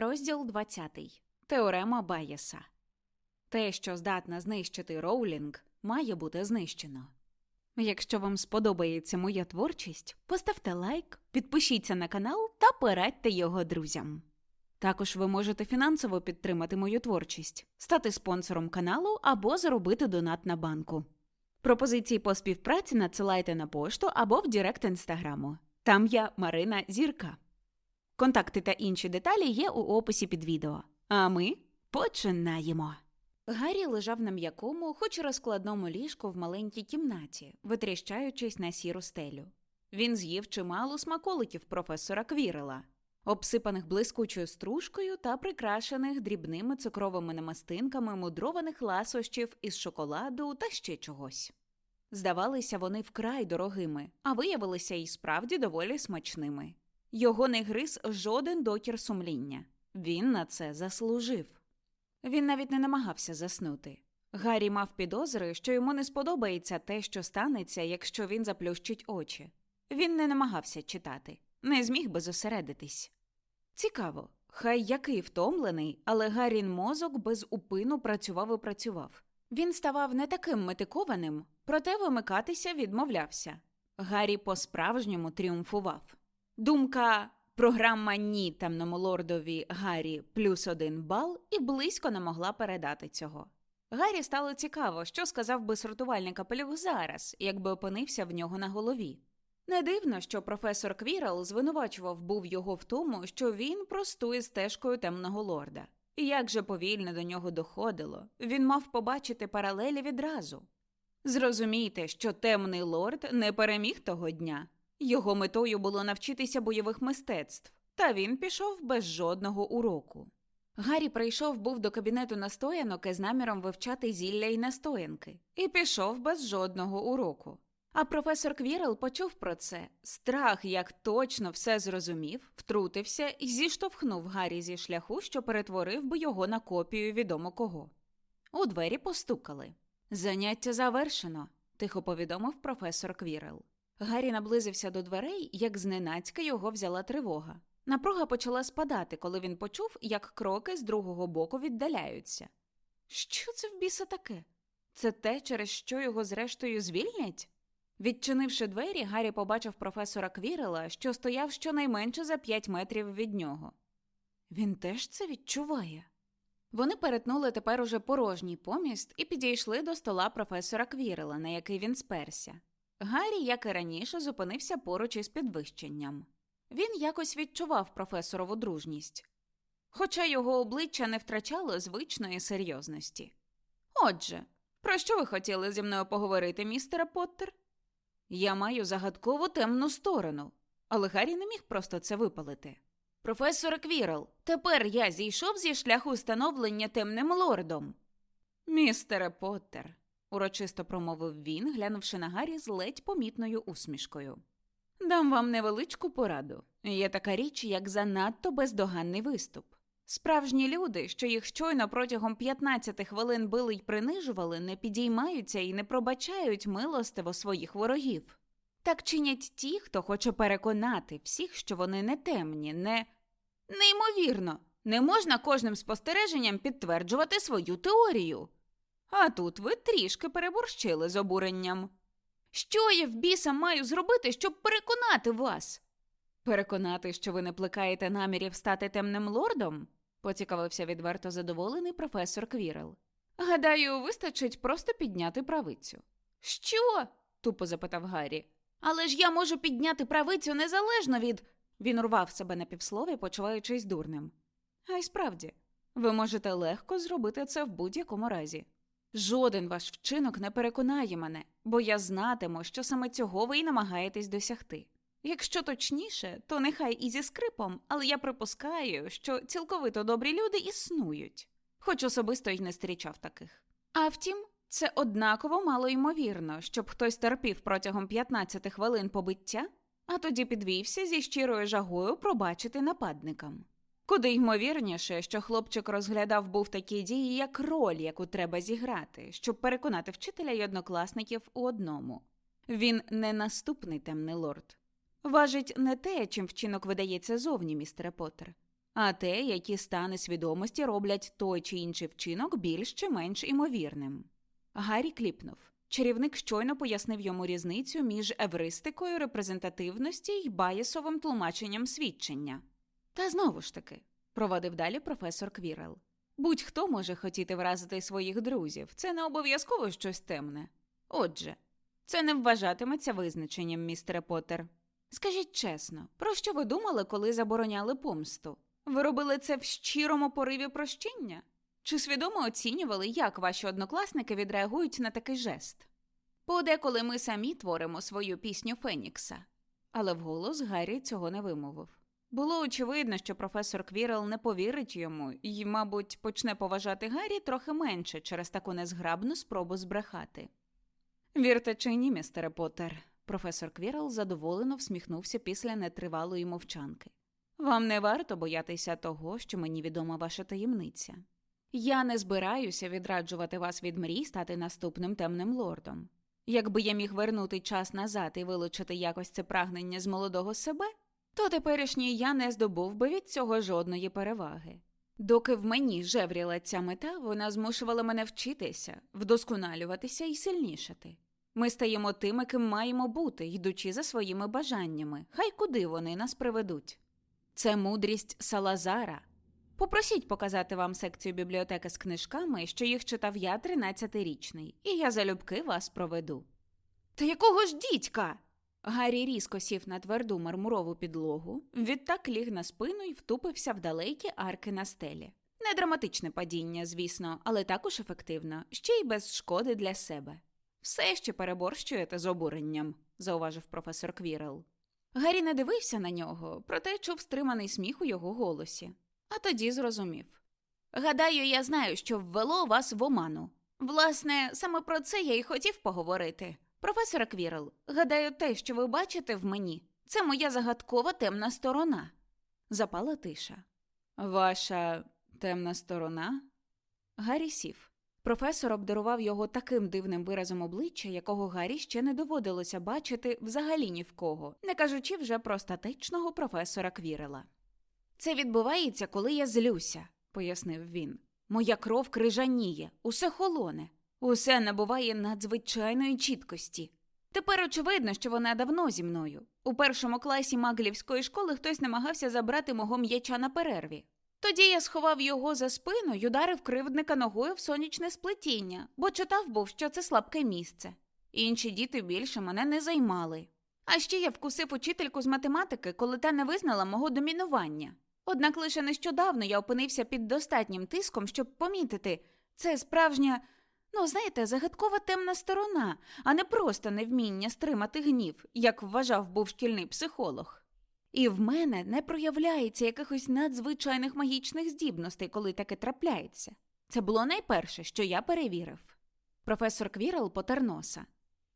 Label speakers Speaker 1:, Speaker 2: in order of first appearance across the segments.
Speaker 1: Розділ 20. Теорема Байеса. Те, що здатна знищити Роулінг, має бути знищено. Якщо вам сподобається моя творчість, поставте лайк, підпишіться на канал та порадьте його друзям. Також ви можете фінансово підтримати мою творчість, стати спонсором каналу або заробити донат на банку. Пропозиції по співпраці надсилайте на пошту або в Директ інстаграму. Там я Марина Зірка. Контакти та інші деталі є у описі під відео. А ми починаємо. Гаррі лежав на м'якому, хоч розкладному ліжку в маленькій кімнаті, витріщаючись на сіру стелю. Він з'їв чимало смаколиків професора Квірела, обсипаних блискучою стружкою та прикрашених дрібними цукровими намастинками мудрованих ласощів із шоколаду та ще чогось. Здавалися вони вкрай дорогими, а виявилися і справді доволі смачними. Його не гриз жоден докір сумління. Він на це заслужив. Він навіть не намагався заснути. Гаррі мав підозри, що йому не сподобається те, що станеться, якщо він заплющить очі. Він не намагався читати, не зміг би зосередитись. Цікаво, хай який втомлений, але Гаррін мозок без упину працював і працював. Він ставав не таким метикованим, проте вимикатися відмовлявся. Гаррі по-справжньому тріумфував. Думка програма ні темному лордові Гаррі плюс один бал і близько не могла передати цього. Гаррі стало цікаво, що сказав би сортувальник капелюх зараз, якби опинився в нього на голові. Не дивно, що професор Квірел звинувачував був його в тому, що він простує стежкою темного лорда. І Як же повільно до нього доходило, він мав побачити паралелі відразу. Зрозумійте, що темний лорд не переміг того дня. Його метою було навчитися бойових мистецтв, та він пішов без жодного уроку. Гаррі прийшов був до кабінету настоянок із наміром вивчати зілля й настоянки, і пішов без жодного уроку. А професор Квірел почув про це. Страх, як точно все зрозумів, втрутився і зіштовхнув Гаррі зі шляху, що перетворив би його на копію відомо кого. У двері постукали. Заняття завершено, тихо повідомив професор Квірел. Гаррі наблизився до дверей, як зненацька його взяла тривога. Напруга почала спадати, коли він почув, як кроки з другого боку віддаляються. Що це в біса таке? Це те, через що його зрештою звільнять? Відчинивши двері, Гаррі побачив професора Квірела, що стояв щонайменше за п'ять метрів від нього. Він теж це відчуває. Вони перетнули тепер уже порожній поміст і підійшли до стола професора Квірела, на який він сперся. Гаррі, як і раніше, зупинився поруч із підвищенням. Він якось відчував професорову дружність, хоча його обличчя не втрачало звичної серйозності. Отже, про що ви хотіли зі мною поговорити, містере Поттер? Я маю загадкову темну сторону, але Гаррі не міг просто це випалити. Професор Квірл, тепер я зійшов зі шляху становлення темним лордом. Містере Поттер, урочисто промовив він, глянувши на Гаррі з ледь помітною усмішкою. Дам вам невеличку пораду. Є така річ, як занадто бездоганний виступ. Справжні люди, що їх щойно протягом 15 хвилин били й принижували, не підіймаються і не пробачають милостиво своїх ворогів. Так чинять ті, хто хоче переконати всіх, що вони не темні, не. Неймовірно, не можна кожним спостереженням підтверджувати свою теорію. А тут ви трішки переборщили з обуренням. Що я в біса маю зробити, щоб переконати вас? Переконати, що ви не плекаєте намірів стати темним лордом? поцікавився відверто задоволений професор Квірел. Гадаю, вистачить просто підняти правицю. Що? тупо запитав Гаррі. Але ж я можу підняти правицю незалежно від. Він урвав себе на півслові, почуваючись дурним. А й справді, ви можете легко зробити це в будь-якому разі. Жоден ваш вчинок не переконає мене, бо я знатиму, що саме цього ви й намагаєтесь досягти. Якщо точніше, то нехай і зі скрипом, але я припускаю, що цілковито добрі люди існують, хоч особисто й не зустрічав таких. А втім, це однаково мало ймовірно, щоб хтось терпів протягом 15 хвилин побиття, а тоді підвівся зі щирою жагою пробачити нападникам. Куди ймовірніше, що хлопчик розглядав був такі дії, як роль, яку треба зіграти, щоб переконати вчителя й однокласників у одному. Він не наступний темний лорд. Важить не те, чим вчинок видається зовні, містере Поттер, а те, які стани свідомості роблять той чи інший вчинок більш чи менш імовірним. Гаррі кліпнув. Чарівник щойно пояснив йому різницю між евристикою репрезентативності й баясовим тлумаченням свідчення. Та знову ж таки, провадив далі професор Квірел. Будь-хто може хотіти вразити своїх друзів, це не обов'язково щось темне. Отже, це не вважатиметься визначенням, містере Поттер. Скажіть чесно, про що ви думали, коли забороняли помсту? Ви робили це в щирому пориві прощення? Чи свідомо оцінювали, як ваші однокласники відреагують на такий жест? Подеколи ми самі творимо свою пісню Фенікса. Але вголос Гаррі цього не вимовив. Було очевидно, що професор Квірел не повірить йому і, мабуть, почне поважати Гаррі трохи менше через таку незграбну спробу збрехати. Вірте чи ні, містере Поттер?» Професор Квірел задоволено всміхнувся після нетривалої мовчанки. Вам не варто боятися того, що мені відома ваша таємниця. Я не збираюся відраджувати вас від мрій стати наступним темним лордом. Якби я міг вернути час назад і вилучити якось це прагнення з молодого себе, то теперішній я не здобув би від цього жодної переваги. Доки в мені жевріла ця мета, вона змушувала мене вчитися, вдосконалюватися і сильнішати. Ми стаємо тими, ким маємо бути, йдучи за своїми бажаннями, хай куди вони нас приведуть. Це мудрість Салазара. Попросіть показати вам секцію бібліотеки з книжками, що їх читав я 13-річний, і я залюбки вас проведу. Та якого ж дідька? Гаррі різко сів на тверду мармурову підлогу, відтак ліг на спину і втупився в далекі арки на стелі. Не драматичне падіння, звісно, але також ефективно, ще й без шкоди для себе. Все ще переборщуєте з обуренням, зауважив професор Квірел. Гаррі не дивився на нього, проте чув стриманий сміх у його голосі. А тоді зрозумів. Гадаю, я знаю, що ввело вас в оману. Власне, саме про це я й хотів поговорити. Професора Квірел, гадаю, те, що ви бачите в мені, це моя загадкова темна сторона. Запала тиша. Ваша темна сторона? Гаррі сів. Професор обдарував його таким дивним виразом обличчя, якого Гаррі ще не доводилося бачити взагалі ні в кого, не кажучи вже про статичного професора Квірела. Це відбувається, коли я злюся, пояснив він. Моя кров крижаніє, усе холоне, усе набуває надзвичайної чіткості. Тепер очевидно, що вона давно зі мною. У першому класі маглівської школи хтось намагався забрати мого м'яча на перерві. Тоді я сховав його за спину й ударив кривдника ногою в сонячне сплетіння, бо читав був, що це слабке місце. Інші діти більше мене не займали. А ще я вкусив учительку з математики, коли та не визнала мого домінування. Однак лише нещодавно я опинився під достатнім тиском, щоб помітити, це справжня, ну знаєте, загадкова темна сторона, а не просто невміння стримати гнів, як вважав був шкільний психолог. І в мене не проявляється якихось надзвичайних магічних здібностей, коли таке трапляється. Це було найперше, що я перевірив. Професор Квірел потер носа.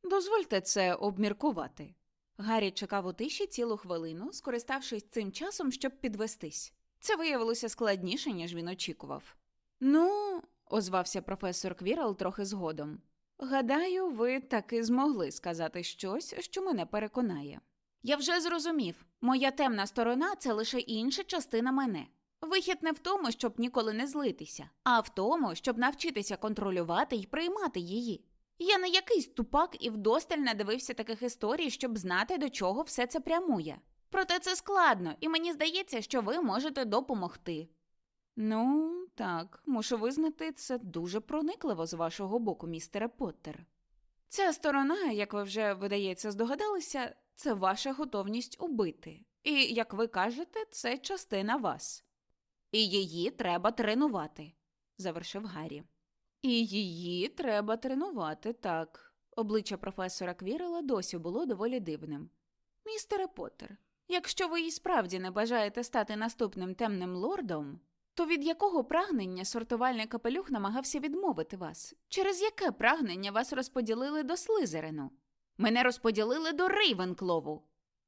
Speaker 1: Дозвольте це обміркувати. Гаррі чекав у тиші цілу хвилину, скориставшись цим часом, щоб підвестись. Це виявилося складніше, ніж він очікував. Ну, озвався професор Квірел трохи згодом. Гадаю, ви таки змогли сказати щось, що мене переконає. Я вже зрозумів, моя темна сторона це лише інша частина мене. Вихід не в тому, щоб ніколи не злитися, а в тому, щоб навчитися контролювати і приймати її. Я не якийсь тупак і вдосталь надивився таких історій, щоб знати, до чого все це прямує. Проте це складно, і мені здається, що ви можете допомогти. Ну, так, мушу визнати, це дуже проникливо з вашого боку, містере Поттер. Ця сторона, як ви вже, видається, здогадалися, це ваша готовність убити. І, як ви кажете, це частина вас. І її треба тренувати, завершив Гаррі. І її треба тренувати, так. Обличчя професора Квірела досі було доволі дивним. Містере Поттер, якщо ви і справді не бажаєте стати наступним темним лордом, то від якого прагнення сортувальний капелюх намагався відмовити вас? Через яке прагнення вас розподілили до Слизерину? Мене розподілили до Рейвенклову.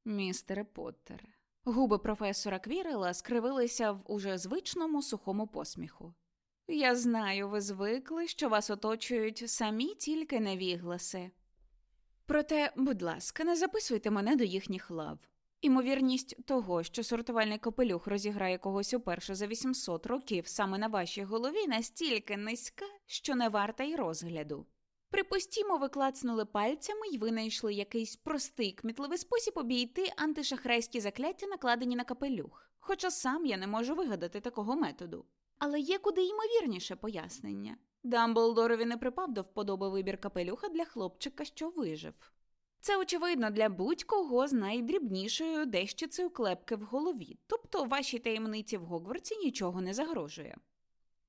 Speaker 1: Містере Поттере. Губи професора Квірела скривилися в уже звичному сухому посміху. Я знаю, ви звикли, що вас оточують самі тільки невігласи. Проте, будь ласка, не записуйте мене до їхніх лав. Імовірність того, що сортувальний капелюх розіграє когось уперше за 800 років саме на вашій голові, настільки низька, що не варта й розгляду. Припустімо, ви клацнули пальцями і винайшли якийсь простий кмітливий спосіб обійти антишахрайські закляття, накладені на капелюх. Хоча сам я не можу вигадати такого методу. Але є куди ймовірніше пояснення. Дамблдорові не припав до вподоби вибір капелюха для хлопчика, що вижив. Це очевидно для будь-кого з найдрібнішою дещицею клепки в голові, тобто вашій таємниці в Гогвартсі нічого не загрожує.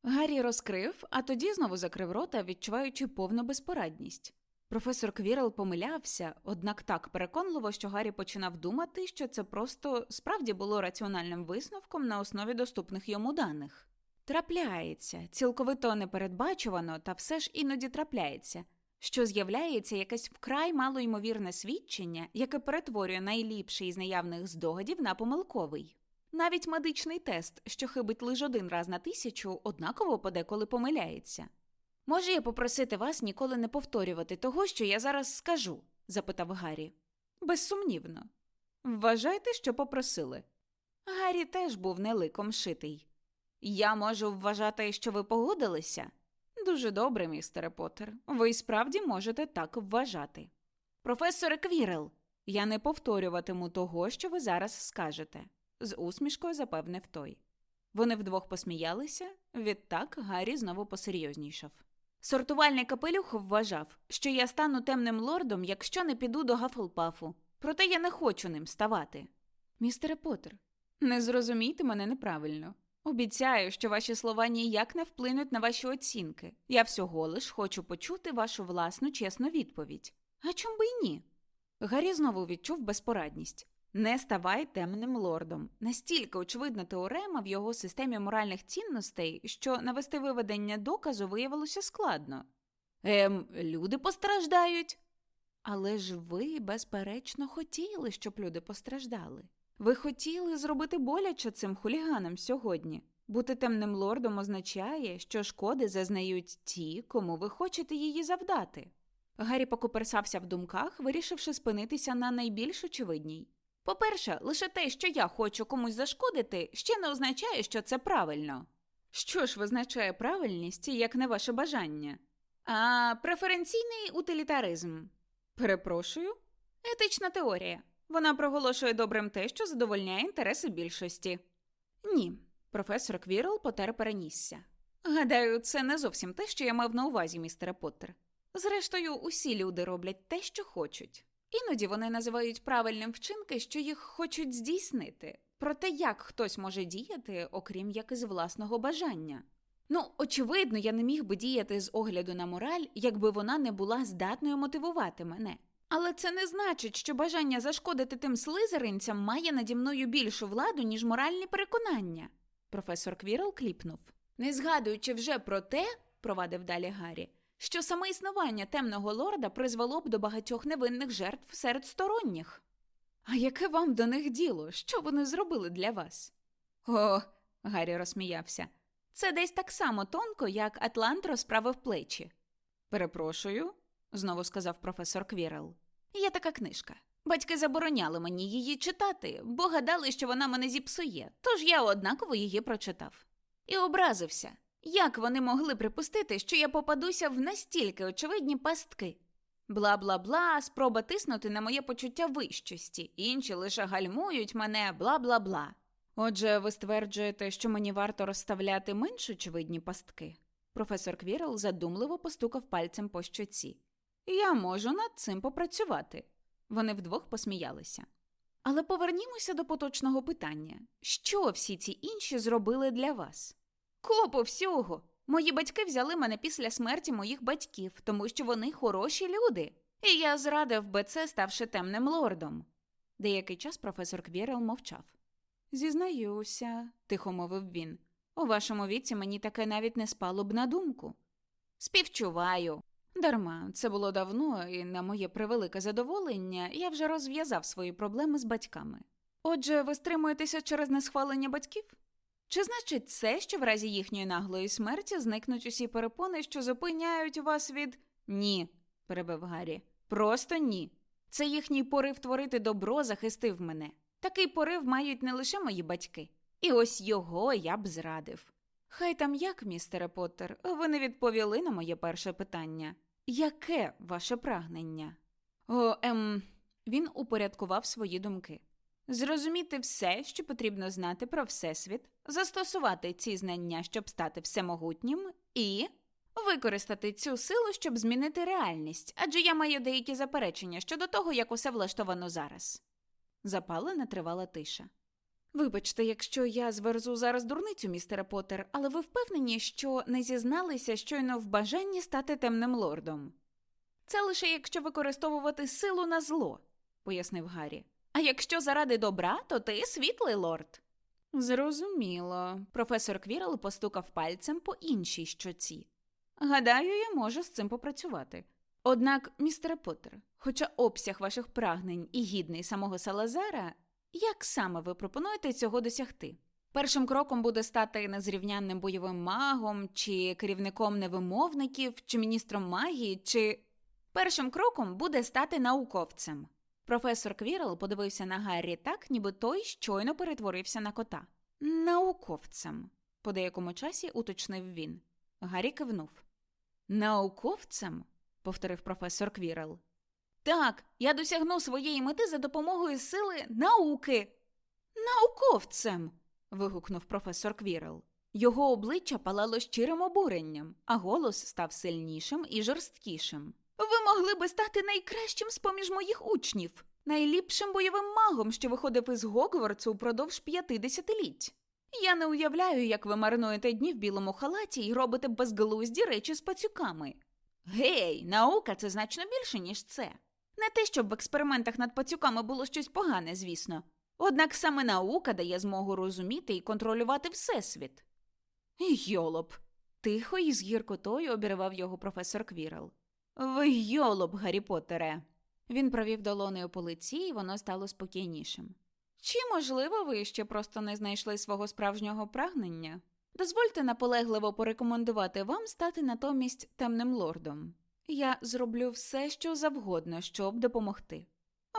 Speaker 1: Гаррі розкрив, а тоді знову закрив рота, відчуваючи повну безпорадність. Професор Квірел помилявся, однак так переконливо, що Гаррі починав думати, що це просто справді було раціональним висновком на основі доступних йому даних. Трапляється, цілковито непередбачувано, та все ж іноді трапляється, що з'являється якесь вкрай малоймовірне свідчення, яке перетворює найліпший із наявних здогадів на помилковий. Навіть медичний тест, що хибить лише один раз на тисячу, однаково подеколи помиляється. Може я попросити вас ніколи не повторювати того, що я зараз скажу? запитав Гаррі. Безсумнівно. Вважайте, що попросили. Гаррі теж був не ликом шитий. Я можу вважати, що ви погодилися? Дуже добре, містере Поттер. Ви справді можете так вважати. Професоре Квірел, я не повторюватиму того, що ви зараз скажете, з усмішкою запевнив той. Вони вдвох посміялися, відтак Гаррі знову посерйознішав. Сортувальний капелюх вважав, що я стану темним лордом, якщо не піду до Гафлпафу. Проте я не хочу ним ставати. Містере Поттер, не зрозумійте мене неправильно. Обіцяю, що ваші слова ніяк не вплинуть на ваші оцінки. Я всього лиш хочу почути вашу власну чесну відповідь. А чом би й ні? Гаррі знову відчув безпорадність. Не ставай темним лордом. Настільки очевидна теорема в його системі моральних цінностей, що навести виведення доказу виявилося складно. Ем, люди постраждають. Але ж ви, безперечно, хотіли, щоб люди постраждали. Ви хотіли зробити боляче цим хуліганам сьогодні. Бути темним лордом означає, що шкоди зазнають ті, кому ви хочете її завдати. Гаррі покуперсався в думках, вирішивши спинитися на найбільш очевидній. По-перше, лише те, що я хочу комусь зашкодити, ще не означає, що це правильно. Що ж визначає правильність, як не ваше бажання? А преференційний утилітаризм. Перепрошую? Етична теорія. Вона проголошує добрим те, що задовольняє інтереси більшості. Ні, професор Квірл потер перенісся. Гадаю, це не зовсім те, що я мав на увазі, містере Поттер. Зрештою, усі люди роблять те, що хочуть. Іноді вони називають правильним вчинки, що їх хочуть здійснити. Проте як хтось може діяти, окрім як із власного бажання? Ну, очевидно, я не міг би діяти з огляду на мораль, якби вона не була здатною мотивувати мене. Але це не значить, що бажання зашкодити тим слизеринцям має наді мною більшу владу, ніж моральні переконання. Професор Квірл кліпнув. Не згадуючи вже про те, провадив далі Гаррі, що саме існування темного лорда призвело б до багатьох невинних жертв серед сторонніх. А яке вам до них діло? Що вони зробили для вас? О, Гаррі розсміявся. Це десь так само тонко, як Атлант розправив плечі. Перепрошую, знову сказав професор Квірел. Є така книжка. Батьки забороняли мені її читати, бо гадали, що вона мене зіпсує, тож я однаково її прочитав. І образився. Як вони могли припустити, що я попадуся в настільки очевидні пастки? Бла бла бла, спроба тиснути на моє почуття вищості, інші лише гальмують мене, бла бла бла. Отже, ви стверджуєте, що мені варто розставляти менш очевидні пастки? Професор Квірл задумливо постукав пальцем по щоці. Я можу над цим попрацювати. Вони вдвох посміялися. Але повернімося до поточного питання: що всі ці інші зробили для вас? Копу всього. Мої батьки взяли мене після смерті моїх батьків, тому що вони хороші люди. І я зрадив би це, ставши темним лордом. Деякий час професор Квірел мовчав. Зізнаюся, тихо мовив він. У вашому віці мені таке навіть не спало б на думку. Співчуваю. Дарма, це було давно, і на моє превелике задоволення я вже розв'язав свої проблеми з батьками. Отже, ви стримуєтеся через несхвалення батьків? Чи значить це, що в разі їхньої наглої смерті зникнуть усі перепони, що зупиняють вас від. Ні, перебив Гаррі. Просто ні. Це їхній порив творити добро захистив мене. Такий порив мають не лише мої батьки. І ось його я б зрадив. Хай там як, містере Поттер, ви не відповіли на моє перше питання. Яке ваше прагнення? О, ем, він упорядкував свої думки. Зрозуміти все, що потрібно знати про Всесвіт, застосувати ці знання, щоб стати всемогутнім, і використати цю силу, щоб змінити реальність, адже я маю деякі заперечення щодо того, як усе влаштовано зараз. Запала тривала тиша. Вибачте, якщо я зверзу зараз дурницю, містере Поттер, але ви впевнені, що не зізналися щойно в бажанні стати темним лордом? Це лише якщо використовувати силу на зло, пояснив Гаррі. А якщо заради добра, то ти світлий лорд. Зрозуміло. Професор Квірл постукав пальцем по іншій щоці. Гадаю, я можу з цим попрацювати. Однак, містере Поттер, хоча обсяг ваших прагнень і гідний самого Салазара, як саме ви пропонуєте цього досягти? Першим кроком буде стати незрівнянним бойовим магом, чи керівником невимовників, чи міністром магії, чи. Першим кроком буде стати науковцем. Професор Квірл подивився на Гаррі так, ніби той щойно перетворився на кота. Науковцем, по деякому часі уточнив він. Гаррі кивнув. Науковцем? повторив професор Квірл. Так, я досягну своєї мети за допомогою сили науки. Науковцем. вигукнув професор Квірл. Його обличчя палало щирим обуренням, а голос став сильнішим і жорсткішим. Ви могли би стати найкращим з поміж моїх учнів, найліпшим бойовим магом, що виходив із Гогвартсу упродовж п'яти десятиліть. Я не уявляю, як ви марнуєте дні в білому халаті і робите безглузді речі з пацюками. Гей, наука це значно більше, ніж це. Не те, щоб в експериментах над пацюками було щось погане, звісно. Однак саме наука дає змогу розуміти і контролювати всесвіт. Йолоп. Тихо і з гіркотою обірвав його професор Квірл. Ви йолоп, Гаррі Поттере. Він провів долонею по лиці, і воно стало спокійнішим. Чи, можливо, ви ще просто не знайшли свого справжнього прагнення? Дозвольте наполегливо порекомендувати вам стати натомість темним лордом. Я зроблю все, що завгодно, щоб допомогти.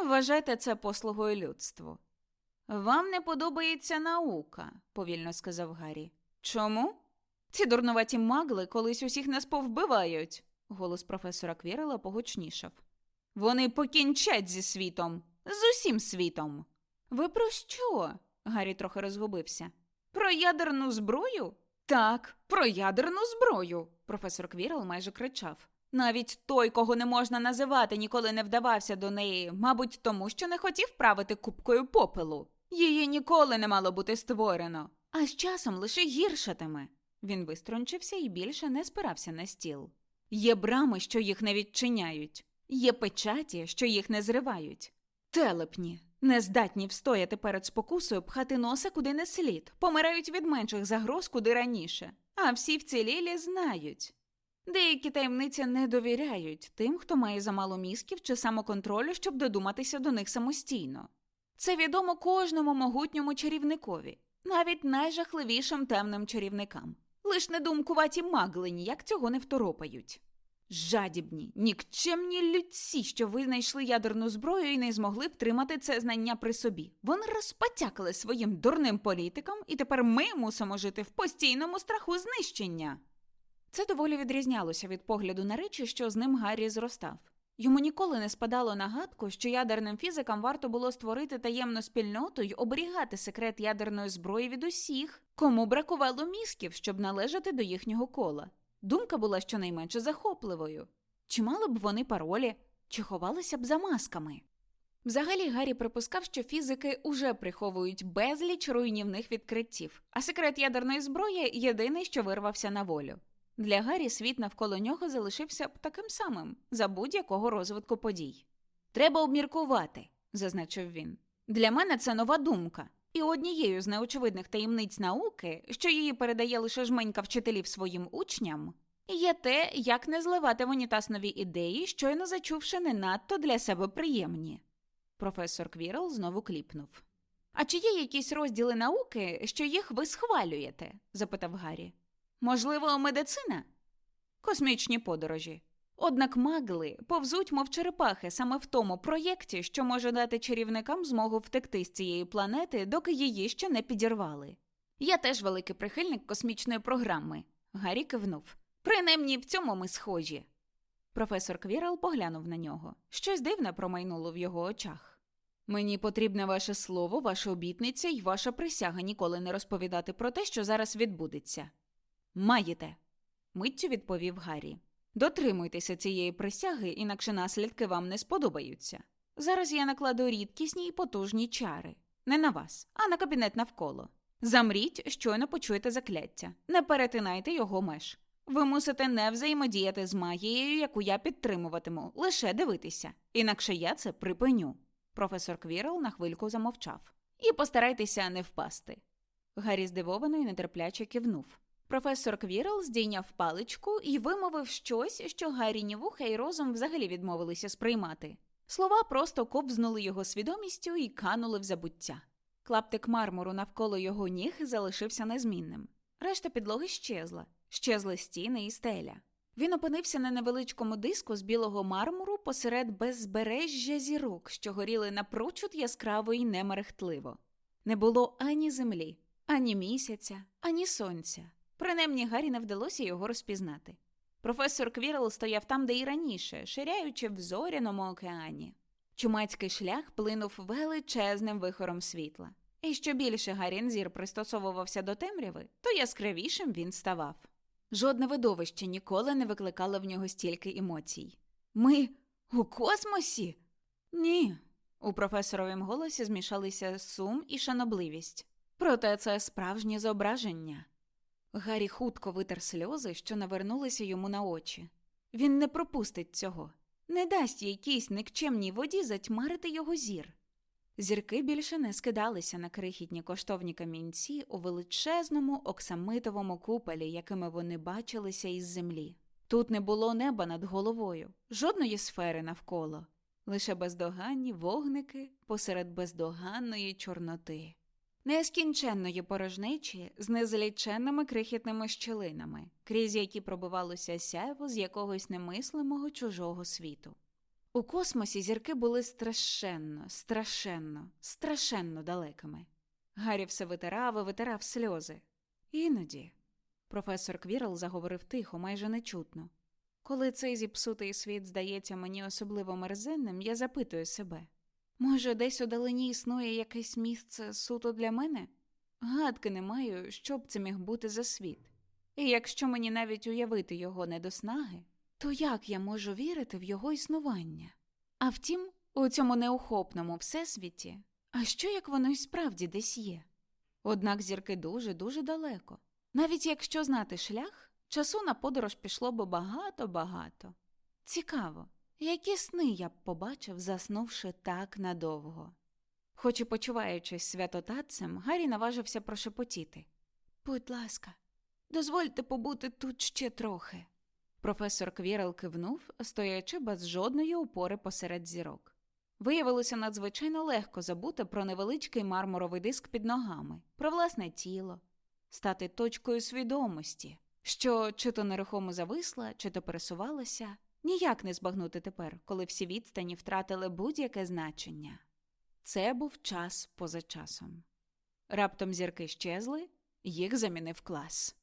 Speaker 1: Вважайте це послугою людству. Вам не подобається наука, повільно сказав Гаррі. Чому? Ці дурнуваті магли колись усіх нас повбивають. Голос професора Квірела погучнішав. Вони покінчать зі світом, з усім світом. Ви про що? Гаррі трохи розгубився. Про ядерну зброю? Так, про ядерну зброю. Професор Квірл майже кричав. Навіть той, кого не можна називати, ніколи не вдавався до неї, мабуть, тому що не хотів правити купкою попелу. Її ніколи не мало бути створено, а з часом лише гіршатиме. Він вистрончився і більше не спирався на стіл. Є брами, що їх не відчиняють, є печаті, що їх не зривають. Телепні, нездатні встояти перед спокусою пхати носа куди не слід, помирають від менших загроз куди раніше, а всі вцілілі знають. Деякі таємниці не довіряють тим, хто має замало мізків чи самоконтролю, щоб додуматися до них самостійно. Це відомо кожному могутньому чарівникові, навіть найжахливішим темним чарівникам. Лиш недумкуваті магли ніяк цього не второпають. Жадібні, нікчемні людці, що винайшли ядерну зброю і не змогли втримати це знання при собі. Вони розпотякали своїм дурним політикам, і тепер ми мусимо жити в постійному страху знищення. Це доволі відрізнялося від погляду на речі, що з ним Гаррі зростав. Йому ніколи не спадало на гадку, що ядерним фізикам варто було створити таємну спільноту й оберігати секрет ядерної зброї від усіх, кому бракувало мізків, щоб належати до їхнього кола. Думка була щонайменше захопливою. Чи мали б вони паролі, чи ховалися б за масками? Взагалі Гаррі припускав, що фізики уже приховують безліч руйнівних відкриттів, а секрет ядерної зброї єдиний, що вирвався на волю. Для Гаррі світ навколо нього залишився б таким самим за будь-якого розвитку подій. Треба обміркувати, зазначив він. Для мене це нова думка, і однією з неочевидних таємниць науки, що її передає лише жменька вчителів своїм учням, є те, як не зливати в унітаз нові ідеї, щойно зачувши не надто для себе приємні. Професор Квірл знову кліпнув. А чи є якісь розділи науки, що їх ви схвалюєте? запитав Гаррі. Можливо, медицина? Космічні подорожі. Однак магли повзуть, мов черепахи, саме в тому проєкті, що може дати чарівникам змогу втекти з цієї планети, доки її ще не підірвали. Я теж великий прихильник космічної програми. Гаррі кивнув. Принаймні в цьому ми схожі. Професор Квірел поглянув на нього. Щось дивне промайнуло в його очах. Мені потрібне ваше слово, ваша обітниця і ваша присяга ніколи не розповідати про те, що зараз відбудеться. Маєте, миттю відповів Гаррі. Дотримуйтеся цієї присяги, інакше наслідки вам не сподобаються. Зараз я накладу рідкісні і потужні чари. Не на вас, а на кабінет навколо. Замріть, щойно почуєте закляття. Не перетинайте його меж. Ви мусите не взаємодіяти з магією, яку я підтримуватиму, лише дивитися, інакше я це припиню. Професор Квірл на хвильку замовчав. І постарайтеся не впасти. Гаррі здивовано і нетерпляче кивнув. Професор Квірл здійняв паличку і вимовив щось, що Гаррі ні вуха і розум взагалі відмовилися сприймати. Слова просто ковзнули його свідомістю і канули в забуття. Клаптик мармуру навколо його ніг залишився незмінним. Решта підлоги щезла, щезли стіни і стеля. Він опинився на невеличкому диску з білого мармуру посеред беззбережжя зірок, що горіли напрочуд яскраво і немерехтливо. Не було ані землі, ані місяця, ані сонця. Принаймні Гаррі не вдалося його розпізнати. Професор Квірл стояв там, де й раніше, ширяючи в зоряному океані. Чумацький шлях плинув величезним вихором світла. І що більше Гарінзір пристосовувався до темряви, то яскравішим він ставав. Жодне видовище ніколи не викликало в нього стільки емоцій. Ми у космосі? Ні. У професоровім голосі змішалися сум і шанобливість. Проте це справжнє зображення. Гаррі хутко витер сльози, що навернулися йому на очі. Він не пропустить цього, не дасть якійсь никчемній воді затьмарити його зір. Зірки більше не скидалися на крихітні коштовні камінці у величезному оксамитовому куполі, якими вони бачилися із землі. Тут не було неба над головою, жодної сфери навколо, лише бездоганні вогники посеред бездоганної чорноти, нескінченної порожнечі з незліченними крихітними щілинами, крізь які пробивалося сяйво з якогось немислимого чужого світу. У космосі зірки були страшенно, страшенно, страшенно далекими. Гаррі все витирав і витирав сльози. Іноді, професор Квірл заговорив тихо, майже нечутно. Коли цей зіпсутий світ здається мені особливо мерзенним, я запитую себе може, десь у далині існує якесь місце суто для мене? Гадки не маю, що б це міг бути за світ. І якщо мені навіть уявити його не до снаги, то як я можу вірити в його існування? А втім, у цьому неухопному всесвіті, а що як воно й справді десь є? Однак зірки дуже дуже далеко. Навіть якщо знати шлях, часу на подорож пішло би багато-багато. Цікаво, які сни я б побачив, заснувши так надовго. Хоч і почуваючись святотатцем, Гаррі наважився прошепотіти Будь ласка, дозвольте побути тут ще трохи. Професор Квірел кивнув, стоячи без жодної опори посеред зірок. Виявилося надзвичайно легко забути про невеличкий мармуровий диск під ногами, про власне тіло, стати точкою свідомості, що чи то нерухомо зависла, чи то пересувалася, ніяк не збагнути тепер, коли всі відстані втратили будь-яке значення. Це був час поза часом. Раптом зірки щезли, їх замінив клас.